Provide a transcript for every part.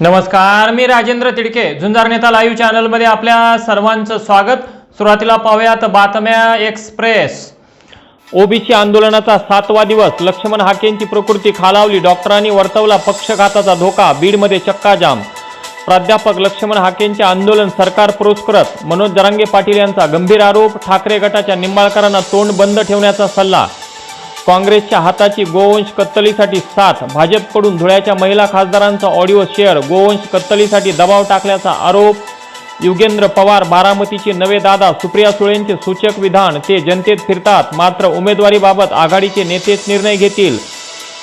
नमस्कार मी राजेंद्र तिडके. झुंजार नेता लाईव्ह चॅनलमध्ये आपल्या सर्वांचं स्वागत. सुरुवातीला पाहूयात बातम्या एक्सप्रेस. ओबीसी आंदोलनाचा सातवा दिवस. लक्ष्मण हाकेंची प्रकृती खालावली. डॉक्टरांनी वर्तवला पक्षघाताचा धोका. बीडमध्ये चक्काजाम. प्राध्यापक लक्ष्मण हाकेंचे आंदोलन सरकार पुरस्कृत. मनोज जरांगे पाटील यांचा गंभीर आरोप. ठाकरे गटाच्या निंबाळकरांना तोंड बंद ठेवण्याचा सल्ला. काँग्रेसच्या हाताची गोवंश कत्तलीसाठी साथ भाजपकडून धुळ्याच्या महिला खासदारांचा ऑडिओ शेअर गोवंश कत्तलीसाठी दबाव टाकल्याचा आरोप युगेंद्र पवार बारामतीचे नवे दादा सुप्रिया सुळेंचे सूचक विधान ते जनतेत फिरतात मात्र उमेदवारीबाबत आघाडीचे नेतेच निर्णय घेतील.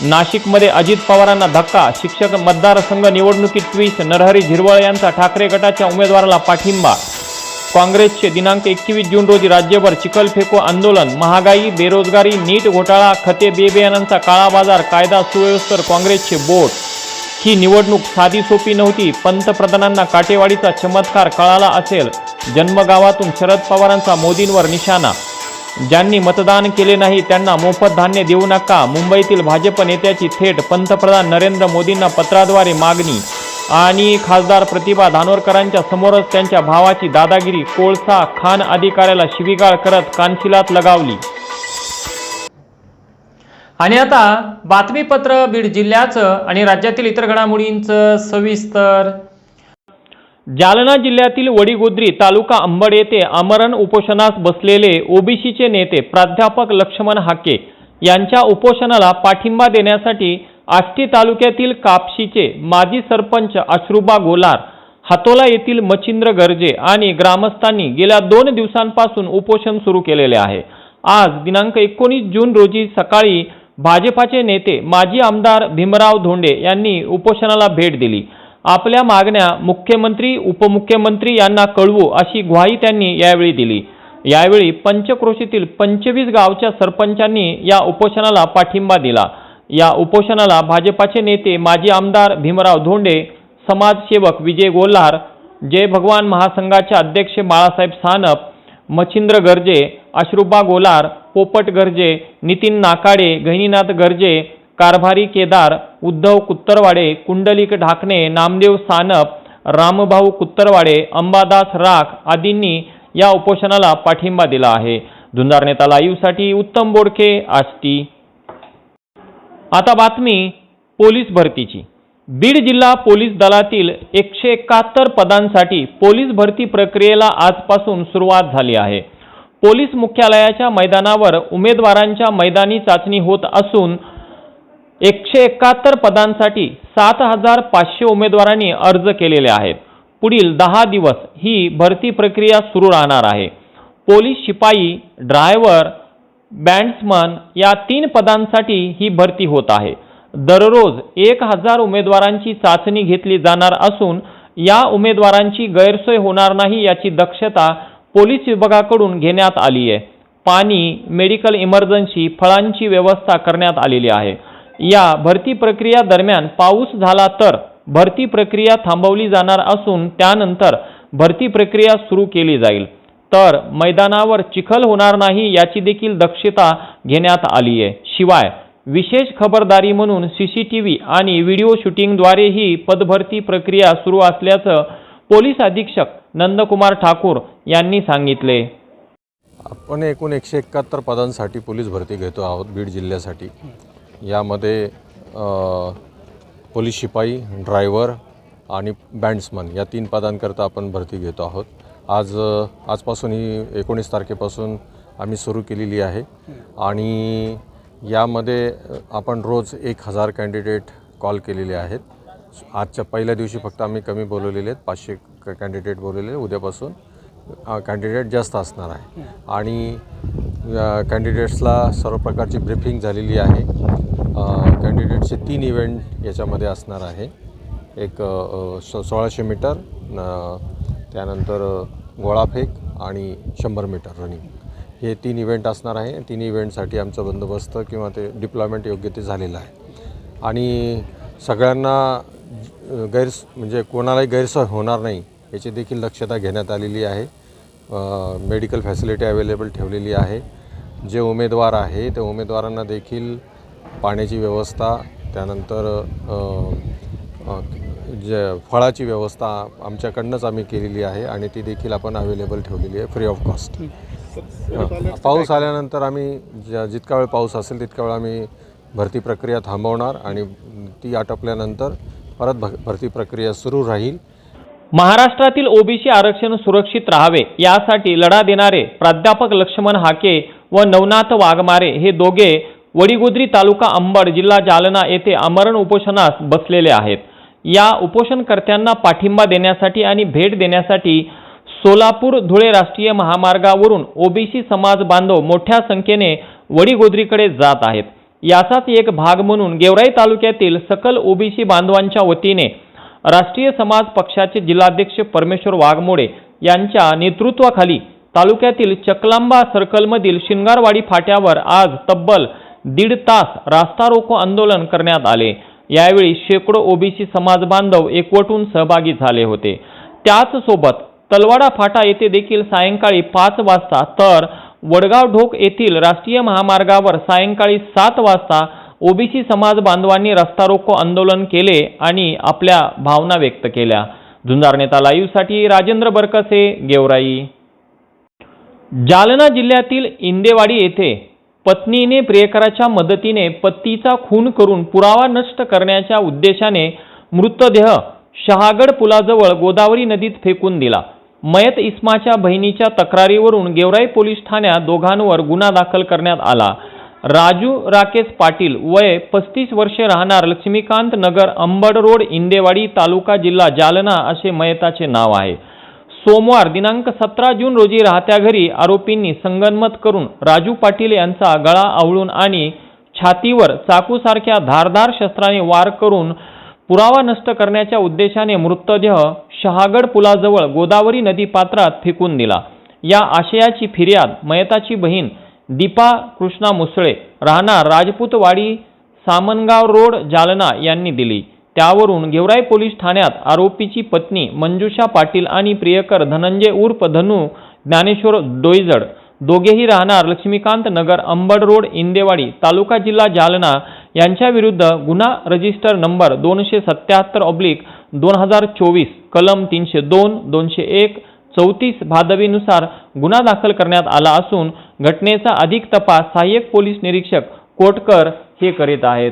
नाशिकमध्ये अजित पवारांना धक्का शिक्षक मतदारसंघ निवडणुकीत ट्विस्ट नरहरी झिरवळ यांचा ठाकरे गटाच्या उमेदवाराला पाठिंबा काँग्रेसचे दिनांक एकवीस जून रोजी राज्यभर चिखल फेको आंदोलन महागाई बेरोजगारी नीट घोटाळा खते बेबियानांचा काळा बाजार कायदा सुव्यवस्थेवर काँग्रेसचे बोट. ही निवडणूक साधी सोपी नव्हती. पंतप्रधानांना काटेवाडीचा चमत्कार कळाला असेल. जन्मगावातून शरद पवारांचा मोदींवर निशाणा. ज्यांनी मतदान केले नाही त्यांना मोफत धान्य देऊ नका. मुंबईतील भाजप नेत्याची थेट पंतप्रधान नरेंद्र मोदींना पत्राद्वारे मागणी. आणि खासदार प्रतिभा धानोरकरांच्या समोरच त्यांच्या भावाची दादागिरी कोळसा खान अधिकाऱ्याला शिवीगाळ करत कानशिलात लगावली. आणि आता बातमीपत्र बीड जिल्ह्याचं आणि राज्यातील इतर घडामोडींचं सविस्तर. जालना जिल्ह्यातील वडीगोद्री तालुका अंबड येथे आमरण उपोषणास बसलेले ओबीसीचे नेते प्राध्यापक लक्ष्मण हाके यांच्या उपोषणाला पाठिंबा देण्यासाठी आष्टी तालुक्यातील कापशीचे माजी सरपंच अश्रुबा गोलार हातोला येथील मच्छिंद्र गर्जे आणि ग्रामस्थांनी गेल्या दोन दिवसांपासून उपोषण सुरू केलेले आहे. आज दिनांक एकोणीस जून रोजी सकाळी भाजपाचे नेते माजी आमदार भीमराव धोंडे यांनी उपोषणाला भेट दिली. आपल्या मागण्या मुख्यमंत्री उपमुख्यमंत्री यांना कळवू अशी ग्वाही त्यांनी यावेळी दिली. यावेळी पंचक्रोशीतील पंचवीस गावच्या सरपंचांनी या उपोषणाला पाठिंबा दिला. या उपोषणाला भाजपाचे नेते माजी आमदार भीमराव धोंडे समाजसेवक विजय गोल्हार जय भगवान महासंघाचे अध्यक्ष बाळासाहेब सानप मच्छिंद्र गर्जे अश्रुबा गोलार पोपट गर्जे नितीन नाकाडे गहिनीनाथ गर्जे कारभारी केदार उद्धव कुत्तरवाडे कुंडलिक ढाकणे नामदेव सानप रामभाऊ कुत्तरवाडे अंबादास राख आदींनी या उपोषणाला पाठिंबा दिला आहे. धुंधार नेता लाईव्हसाठी उत्तम बोडखे आष्टी. आता बातमी पोलीस भरतीची. बीड जिल्हा पोलीस दलातील एकशे एकाहत्तर पदांसाठी पोलीस भरती प्रक्रियेला आजपासून सुरुवात झाली आहे. पोलीस मुख्यालयाच्या मैदानावर उमेदवारांच्या मैदानी चाचणी होत असून एकशे एकाहत्तर पदांसाठी सात हजार पाचशे उमेदवारांनी अर्ज केलेले आहेत. पुढील दहा दिवस ही भरती प्रक्रिया सुरू राहणार आहे. पोलीस शिपाई ड्रायव्हर बँड्समन या तीन पदांसाठी ही भरती होत आहे. दररोज एक हजार उमेदवारांची चाचणी घेतली जाणार असून या उमेदवारांची गैरसोय होणार नाही याची दक्षता पोलीस विभागाकडून घेण्यात आली आहे. पाणी मेडिकल इमर्जन्सी फळांची व्यवस्था करण्यात आलेली आहे. या भरती प्रक्रिया दरम्यान पाऊस झाला तर भरती प्रक्रिया थांबवली जाणार असून त्यानंतर भरती प्रक्रिया सुरू केली जाईल. तर मैदानावर चिखल होणार नाही याची देखील दक्षता घेण्यात आली आहे. शिवाय विशेष खबरदारी म्हणून सी सी टी व्ही आणि व्हिडिओ शूटिंगद्वारे ही पदभरती प्रक्रिया सुरू असल्याचं पोलीस अधीक्षक नंदकुमार ठाकूर यांनी सांगितले. आपण एकूण एकशे एकाहत्तर पदांसाठी पोलीस भरती घेतो आहोत बीड जिल्ह्यासाठी. यामध्ये पोलीस शिपाई ड्रायव्हर आणि बँड्समन या तीन पदांकरता आपण भरती घेतो आहोत. आज आजपासून ही एकोणीस तारखेपासून आम्ही सुरू केलेली आहे. आणि यामध्ये आपण रोज एक हजार कॅन्डिडेट कॉल केलेले आहेत. आजच्या पहिल्या दिवशी फक्त आम्ही कमी बोलवलेले आहेत. पाचशे कॅन्डिडेट बोलवलेले उद्यापासून कॅन्डिडेट जास्त असणार आहे. आणि कॅन्डिडेट्सला सर्व प्रकारची ब्रिफिंग झालेली आहे. कॅन्डिडेटचे तीन इव्हेंट याच्यामध्ये असणार आहे. एक सो सोळाशे मीटर त्यानंतर गोळाफेक आणि शंभर मीटर रनिंग. हे तीन इव्हेंट असणार आहे. तीन इव्हेंटसाठी आमचा बंदोबस्त किंवा ते डिप्लॉयमेंट योग्य ते झालेलं आहे. आणि सगळ्यांना गैर गैरस म्हणजे कोणालाही गैरसोय होणार नाही याची देखील दक्षता घेण्यात आलेली आहे. मेडिकल फॅसिलिटी अवेलेबल ठेवलेली आहे. जे उमेदवार आहे त्या उमेदवारांना देखील पाण्याची व्यवस्था त्यानंतर जे फळाची व्यवस्था आमच्याकडनंच आम्ही केलेली आहे आणि ती देखील आपण अवेलेबल ठेवलेली आहे फ्री ऑफ कॉस्ट. पाऊस आल्यानंतर आम्ही ज्या जितका वेळ पाऊस असेल तितका वेळ आम्ही भरती प्रक्रिया थांबवणार आणि ती आटोपल्यानंतर परत भ भरती प्रक्रिया सुरू राहील. महाराष्ट्रातील ओबीसी आरक्षण सुरक्षित राहावे यासाठी लढा देणारे प्राध्यापक लक्ष्मण हाके व नवनाथ वाघमारे हे दोघे वडिगोद्री तालुका अंबड जिल्हा जालना येथे आमरण उपोषणास बसलेले आहेत. या उपोषणकर्त्यांना पाठिंबा देण्यासाठी आणि भेट देण्यासाठी सोलापूर धुळे राष्ट्रीय महामार्गावरून ओबीसी समाज बांधव मोठ्या संख्येने वडीगोद्रीकडे जात आहेत. याचाच एक भाग म्हणून गेवराई तालुक्यातील सकल ओबीसी बांधवांच्या वतीने राष्ट्रीय समाज पक्षाचे जिल्हाध्यक्ष परमेश्वर वाघमोडे यांच्या नेतृत्वाखाली तालुक्यातील चकलांबा सर्कलमधील शिंगारवाडी फाट्यावर आज तब्बल दीड तास रास्ता रोको आंदोलन करण्यात आले. यावेळी शेकडो ओबीसी समाज बांधव एकवटून सहभागी झाले होते. त्याचसोबत तलवाडा फाटा येथे देखील सायंकाळी पाच वाजता तर वडगाव ढोक येथील राष्ट्रीय महामार्गावर सायंकाळी सात वाजता ओबीसी समाज बांधवांनी रस्ता रोको आंदोलन केले आणि आपल्या भावना व्यक्त केल्या. झुंजार नेता लाईव्हसाठी राजेंद्र बरकसे गेवराई. जालना जिल्ह्यातील इंदेवाडी येथे पत्नीने प्रियकराच्या मदतीने पतीचा खून करून पुरावा नष्ट करण्याच्या उद्देशाने मृतदेह शहागड पुलाजवळ गोदावरी नदीत फेकून दिला. मयत इस्माच्या बहिणीच्या तक्रारीवरून गेवराई पोलीस ठाण्यात दोघांवर गुन्हा दाखल करण्यात आला. राजू राकेश पाटील वय पस्तीस वर्षे राहणार लक्ष्मीकांत नगर अंबड रोड इंदेवाडी तालुका जिल्हा जालना असे मयताचे नाव आहे. सोमवार दिनांक सतरा जून रोजी राहत्या घरी आरोपींनी संगनमत करून राजू पाटील यांचा गळा आवळून आणि छातीवर चाकूसारख्या धारदार शस्त्राने वार करून पुरावा नष्ट करण्याच्या उद्देशाने मृतदेह शहागड पुलाजवळ गोदावरी नदी पात्रात फेकून दिला. या आशयाची फिर्याद मयताची बहीण दीपा कृष्णा मुसळे राहणार राजपूतवाडी सामनगाव रोड जालना यांनी दिली. त्यावरून गेवराई पोलीस ठाण्यात आरोपीची पत्नी मंजुषा पाटील आणि प्रियकर धनंजय उर्फ धनु ज्ञानेश्वर डोईजड दोघेही राहणार लक्ष्मीकांत नगर अंबड रोड इंदेवाडी तालुका जिल्हा जालना यांच्याविरुद्ध गुन्हा रजिस्टर नंबर दोनशे सत्याहत्तर ऑब्लिक दोन हजार चोवीस कलम तीनशे दोन दोनशे एक चौतीस भादवीनुसार गुन्हा दाखल करण्यात आला असून घटनेचा अधिक तपास सहाय्यक पोलीस निरीक्षक कोटकर हे करीत आहेत.